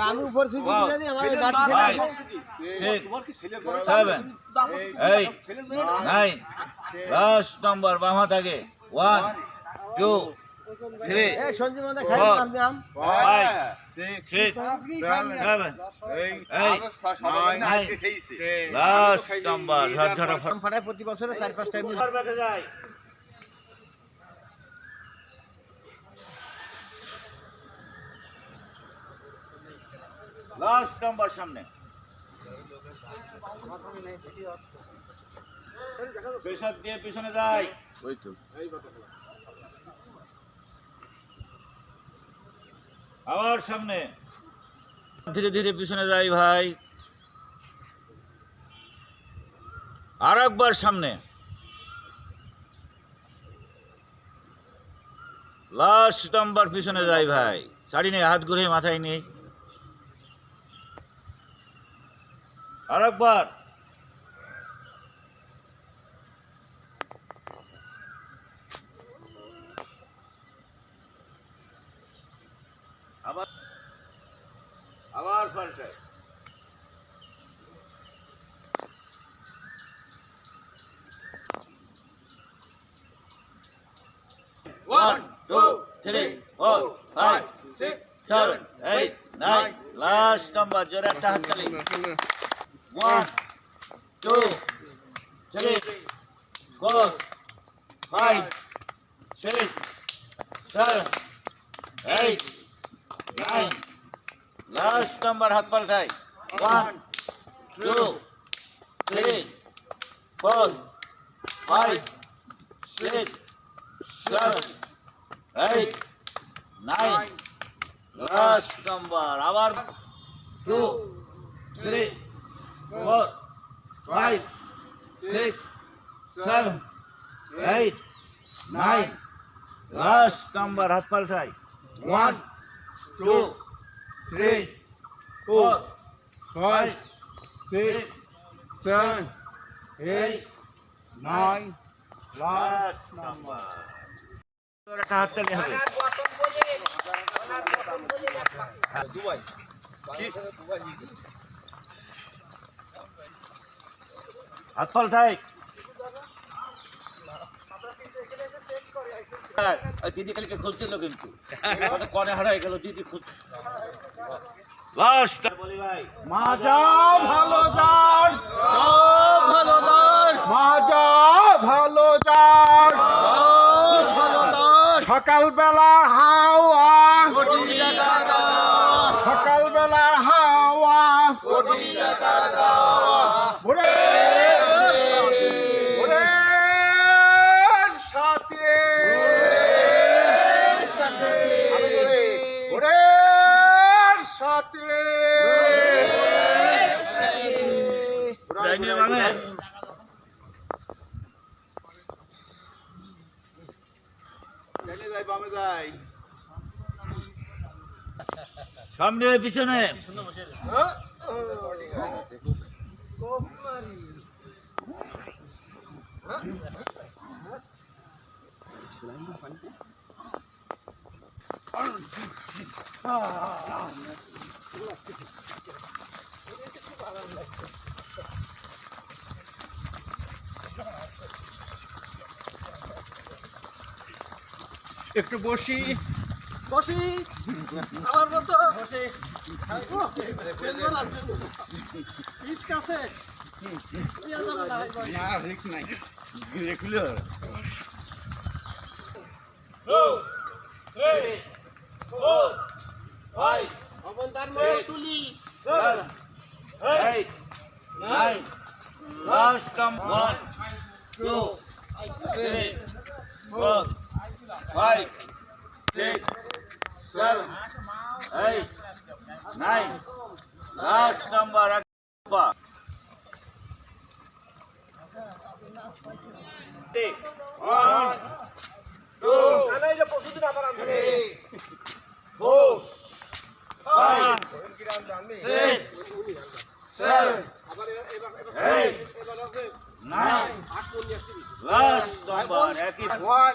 আমি উপর সুইচ আমার গাড়ি ছেড়ে Five. আসে। Six. Seven. Eight. Nine. Last number বাম হাত আগে ওয়ান টু থ্রি এই সঞ্জীব খাই নাম্বার ফাটায় প্রতি বছরে চার পাঁচ টাইম যায় লাস্ট নাম্বার সামনে। পেশাদ দিয়ে পিছনে যায় আবার সামনে। ধীরে ধীরে পিছনে যাই ভাই। আর একবার সামনে। লাস্ট নাম্বার পিছনে যাই ভাই। শাড়ি নেই হাত ঘুরে মাথায় নেই Arab bar. আবার আবার One, two, three, four, five, six, seven, eight, nine. Last number, Jorata Hatali. One, two, three, four, five, six, seven, eight, nine. Last number હાથ પર One, two, three, four, five, six, seven, eight, nine. Last number. Our two, three five, six, seven, eight, nine. Last number, half try. One, two, three, four, five, six, seven, eight, nine. Last number. একটা হাততালি হবে Dubai Dubai হাত পাল্টাই দিদি কালকে খুঁজছিল কিন্তু। কনে হারাই গেল দিদি খুঁজ লাস্ট বলি ভাই। মাজা ভালো যান ভালো মাজা ভালো যান ভালো দর সকালবেলা হাওয়া। সকালবেলা হাওয়া। যাই বামে যাই? সামনে পিছনে। একটু বসি বসি আমার মতো বসি কাছে না রিক্স নাই দেখল তুলি eight, nine, last come one, two, three, four, five, six, seven, eight, nine, last number Akbar. Take one, two, three, four, five, six, seven, eight, nine, last number একই one